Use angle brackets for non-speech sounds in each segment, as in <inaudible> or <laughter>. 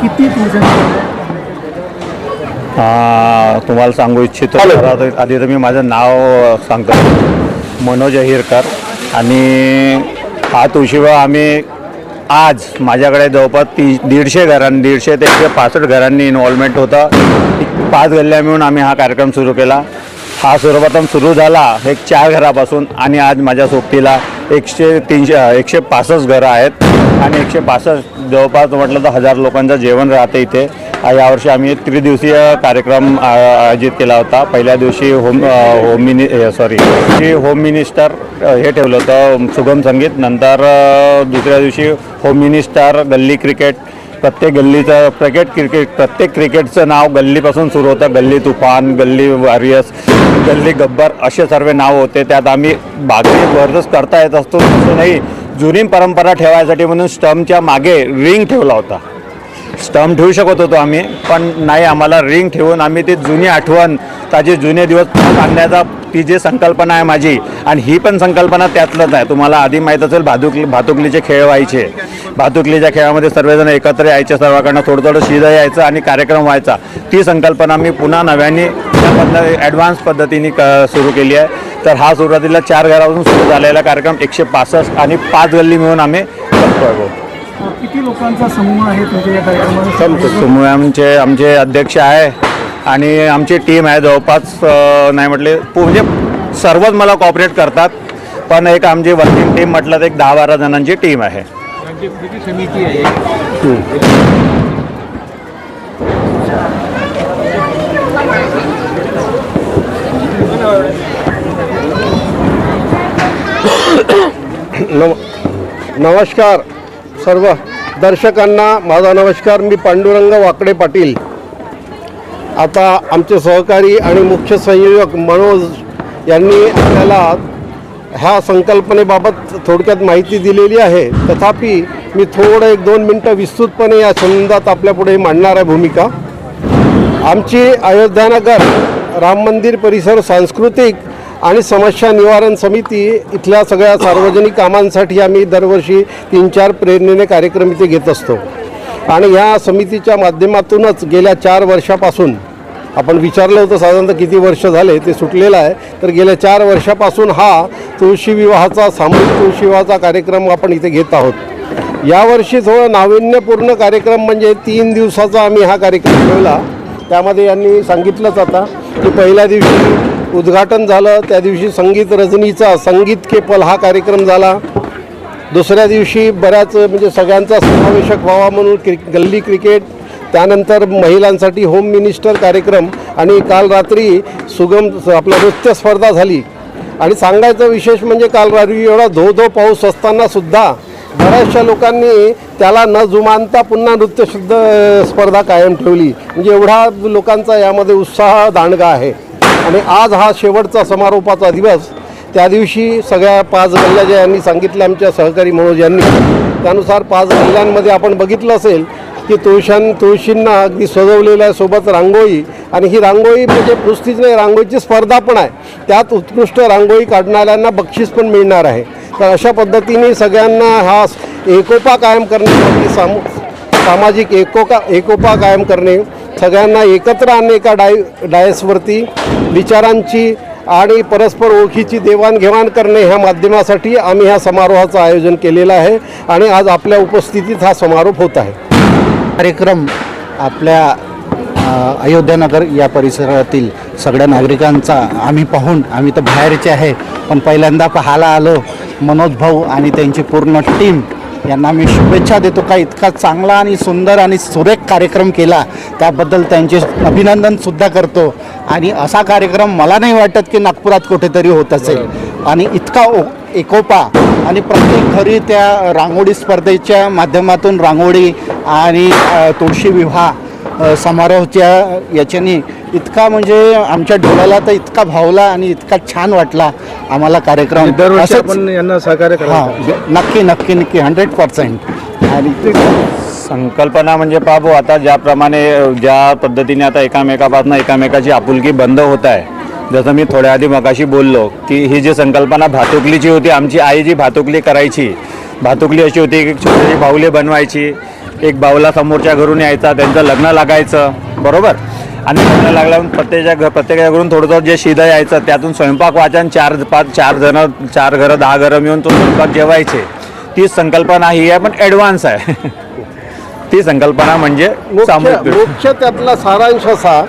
किती तुम्हाला सांगू इच्छितो आधी तर मी माझं नाव सांगतो. मनोज अहिरकर. आणि हा तुळशीबा आम्ही आज माझ्याकडे जवळपास ती दीडशे घरांनी दीडशे ते एकशे पासष्ट घरांनी इन्व्हॉल्वमेंट होतं. पाच गल्ल्या मिळून आम्ही हा कार्यक्रम सुरू केला. हा सर्वप्रथम सुरू झाला एक चार घरापासून आणि आज माझ्या सोबतीला एकशे तीनशे एकशे पासष्ट घरं आहेत. आणि एकशे पासष्ट जवळपास म्हटलं तर हजार लोकांचं जेवण राहते इथे. यावर्षी आम्ही एक त्रिदिवसीय कार्यक्रम आयोजित केला होता. पहिल्या दिवशी home home mini sorry home minister हे ठेवलं होतं सुगम संगीत. नंतर दुसऱ्या दिवशी होम मिनिस्टर गल्ली क्रिकेट प्रत्येक गल्लीचं क्रिकेट क्रिकेट प्रत्येक क्रिकेटचं नाव गल्लीपासून सुरू होतं. गल्ली तुफान गल्ली वॉरियर्स गल्ली गब्बर असे सर्व नाव होते. त्यात आम्ही बाकी वर्धच करता येत असतो. तसं नाही जुनी परंपरा ठेवायसाठी म्हणून स्टम्पच्या मागे रिंग ठेवला होता. स्टम्प ठेवू शकत होतो आम्ही पण नाही आम्हाला रिंग ठेवून आम्ही ती जुनी आठवण ताजे जुने दिवस आणण्याचा ती जी संकल्पना आहे माझी आणि ही पण संकल्पना त्यातलंच आहे. तुम्हाला आधी माहीत असेल भातुकली भातुकलीचे खेळ व्हायचे. भातुकलीच्या खेळामध्ये सर्वजण एकत्र यायचे सर्वांकडनं थोडं थोडं शिजं यायचं आणि कार्यक्रम व्हायचा. ती संकल्पना मी पुन्हा नव्याने त्यामधलं ॲडव्हान्स पद्धतीने क सुरू केली आहे. तर हा सुरुवातीला चार घरापासून सुरू झालेला कार्यक्रम एकशे पासष्ट आणि पाच गल्ली मिळून आम्ही भाऊ. अ, किती लोकांचा समूह आहे तुमच्या या कार्यक्रमात? समूह आमचे आमचे अध्यक्ष आहे आणि आमची टीम आहे. जवळपास नाही म्हटले पू- म्हणजे सर्वच मला कॉपरेट करतात पण एक आमची वर्किंग टीम म्हटलं तर एक दहा बारा जणांची टीम आहे. नम नमस्कार. सर्व दर्शकांना माझा नमस्कार. मी पांडुरंग वाकडे पाटील. आता आमचे सहकारी आणि मुख्य संयोजक मनोज यांनी आपल्याला ह्या संकल्पनेबाबत थोडक्यात माहिती दिलेली आहे. तथापि मी थोडं एक दोन मिनटं विस्तृतपणे या संबंधात आपल्यापुढे मांडणार आहे भूमिका. आमची अयोध्यानगर राम मंदिर परिसर सांस्कृतिक आणि समस्या निवारण समिती इथल्या सगळ्या सार्वजनिक कामांसाठी आम्ही दरवर्षी तीन चार प्रेरणेने कार्यक्रम इथे घेत असतो. आणि ह्या समितीच्या माध्यमातूनच गेल्या चार वर्षापासून आपण विचारलं होतं साधारणतः किती वर्ष झाले ते सुटलेलं आहे तर गेल्या चार वर्षापासून हा तुळशी विवाहाचा सामूहिक तुळशी विवाहाचा कार्यक्रम आपण इथे घेत आहोत. यावर्षी थोडं नाविन्यपूर्ण कार्यक्रम म्हणजे तीन दिवसाचा आम्ही हा कार्यक्रम ठेवला. त्यामध्ये यांनी सांगितलंच आता की पहिल्या दिवशी उद्घाटन झालं त्या दिवशी संगीत रजनीचा संगीत के पल हा कार्यक्रम झाला. दुसऱ्या दिवशी बऱ्याच म्हणजे सगळ्यांचा समावेशक व्हावा म्हणून क्रि गल्ली क्रिकेट त्यानंतर महिलांसाठी होम मिनिस्टर कार्यक्रम आणि काल रात्री सुगम आपला नृत्य स्पर्धा झाली. आणि सांगायचं विशेष म्हणजे काल रात्री एवढा धो धो पाऊस असताना सुद्धा बऱ्याचशा लोकांनी त्याला न जुमानता पुन्हा नृत्यशुद्ध स्पर्धा कायम ठेवली. म्हणजे एवढा लोकांचा यामध्ये उत्साह दांडगा आहे. आणि आज हा शेवटचा समारोपाचा दिवस. त्या दिवशी सगळ्या पाच गल्ल्या ज्या यांनी सांगितल्या आमच्या सहकारी मनोज यांनी. त्यानुसार पाच गल्ल्यांमध्ये आपण बघितलं असेल की तुळशां तुळशींना अगदी सजवलेलं आहे सोबत रांगोळी आणि ही रांगोळी म्हणजे नुसतीच नाही रांगोळीची स्पर्धा पण आहे. त्यात उत्कृष्ट रांगोळी काढणाऱ्यांना बक्षीस पण मिळणार आहे. तर अशा पद्धतीने सगळ्यांना हा एकोपा कायम करण्यासाठी सामू सामाजिक एकोका एकोपा कायम करणे सगळ्यांना एकत्र आणणे एका डाय डायसवरती विचारांची आणि परस्पर ओळखीची देवाणघेवाण करणे ह्या माध्यमासाठी आम्ही ह्या समारोहाचं आयोजन केलेलं आहे आणि आज आपल्या उपस्थितीत हा समारोप होत आहे. कार्यक्रम आपल्या अयोध्यानगर या परिसरातील सगळ्या नागरिकांचा आम्ही पाहून आम्ही तर बाहेरचे आहे पण पहिल्यांदा पाहायला आलो. मनोज भाऊ आणि त्यांची पूर्ण टीम यांना मी शुभेच्छा देतो. का इतका चांगला आणि सुंदर आणि सुरेख कार्यक्रम केला त्याबद्दल त्यांचे अभिनंदनसुद्धा करतो. आणि असा कार्यक्रम मला नाही वाटत की नागपुरात कुठेतरी होत असेल. आणि इतका ओ एकोपा आणि प्रत्येक घरी त्या रांगोळी स्पर्धेच्या माध्यमातून रांगोळी आणि तुळशी विवाह समारोहाच्या याच्याने इतका म्हणजे आमच्या डोळ्याला तर इतका भावला आणि इतका छान वाटला आम्हाला कार्यक्रम. दरवर्षी असंच- आपण यांना सहकार्य हा नक्की नक्की नक्की हंड्रेड पर्सेंट आणि संकल्पना म्हणजे पाहू आता ज्याप्रमाणे ज्या पद्धतीने आता एकामेकापासून एकामेकाची आपुलकी बंद होत आहे जसं मी थोड्या आधी मगाशी बोललो की ही जी संकल्पना भातुकलीची होती आमची आई जी भातुकली करायची भातुकली अशी होती की छोटीशी बाहुली बनवायची एक बावला समोरच्या घरून यायचा त्यांचं लग्न लागायचं बरोबर? आणि लग्न लागल्यावर प्रत्येकाच्या घर प्रत्येकाच्या घरून थोडं थोडं जे शिदं यायचं त्यातून स्वयंपाक वाचन चार पाच चार जण चार घरं दहा घरं मिळून तो स्वयंपाक जेवायचे. ती संकल्पना ही आहे पण ॲडव्हान्स आहे. <laughs> ती संकल्पना म्हणजे मुख्य त्यातला सारांश असा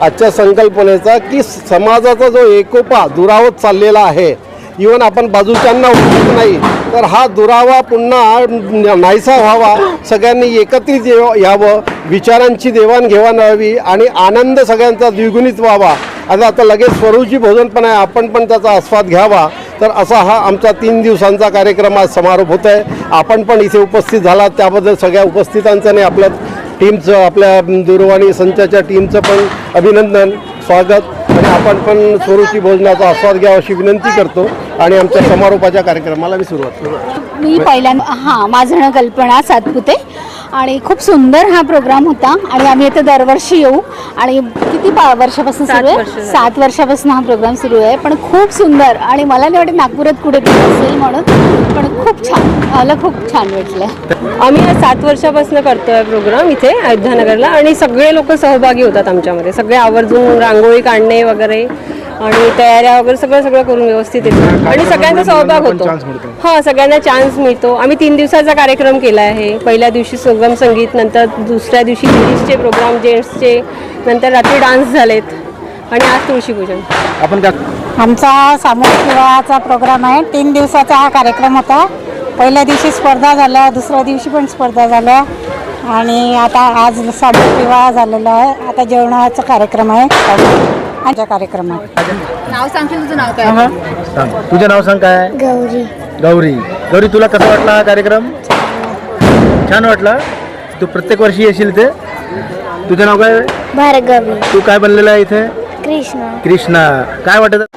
आजच्या संकल्पनेचा की समाजाचा जो एकोपा दुरावत चाललेला आहे इवन आपण बाजूच्यांना नाही तर हा दुरावा पुन्हा नाहीसा व्हावा. सगळ्यांनी एकत्रित यावं. विचारांची देवाणघेवाण व्हावी आणि आनंद सगळ्यांचा द्विगुणित व्हावा. आता आता लगेच स्वरूची भोजन पण आहे. आपण पण त्याचा आस्वाद घ्यावा. तर असा हा आमचा तीन दिवसांचा कार्यक्रम आज समारोप होत आहे आपण पण इथे उपस्थित झालात. त्याबद्दल सगळ्या उपस्थितांचं आणि आपल्या टीमचं आपल्या दूरवाणी संचाच्या टीमचं पण अभिनंदन स्वागत. आणि आपण पण स्वरूची भोजनाचा आस्वाद घ्यावा अशी विनंती करतो आणि आमच्या समारोपाच्या कार्यक्रमाला मी सुरुवात करतो. मी पहिल्यांदा हां माझं कल्पना सातपुते. आणि खूप सुंदर हा प्रोग्राम होता. आणि आम्ही इथे दरवर्षी येऊ. आणि किती पा वर्षापासून सुरू आहे? सात वर्षापासून हा प्रोग्राम सुरू आहे. पण खूप सुंदर. आणि मला नाही वाटत नागपुरात कुठे असेल म्हणून पण खूप छान. मला खूप छान वाटलं. आम्ही सात वर्षापासून करतोय प्रोग्राम इथे अयोध्यानगरला. आणि सगळे लोक सहभागी होतात आमच्यामध्ये. सगळे आवर्जून रांगोळी काढणे वगैरे. आणि तयाऱ्या वगैरे सगळं सगळं करून व्यवस्थित येतो. आणि सगळ्यांचा सहभाग होतो. हां सगळ्यांना चान्स मिळतो. आम्ही तीन दिवसाचा कार्यक्रम केला आहे. पहिल्या दिवशी सुगम संगीत नंतर दुसऱ्या दिवशी लेडीजचे प्रोग्राम जेंट्सचे नंतर रात्री डान्स झालेत. आणि आज तुळशीपूजन. आपण काय आमचा सामूहिक विवाहाचा प्रोग्राम आहे. तीन दिवसाचा हा कार्यक्रम होता. पहिल्या दिवशी स्पर्धा झाल्या दुसऱ्या दिवशी पण स्पर्धा झाल्या. आणि आता आज सामूहिक विवाह झालेला आहे. आता जेवणाचा कार्यक्रम आहे. आमच्या कार्यक्रमात. नाव सांगशील तुझं नाव काय? सांग. तुझं नाव सांग काय? गौरी. गौरी. गौरी तुला कसा वाटला हा कार्यक्रम? छान वाटला. तू प्रत्येक वर्षी येशील इथे. तुझं नाव काय? भार्गवी. तू काय बनलेला आहे इथे? कृष्ण. कृष्णा. काय वाटत?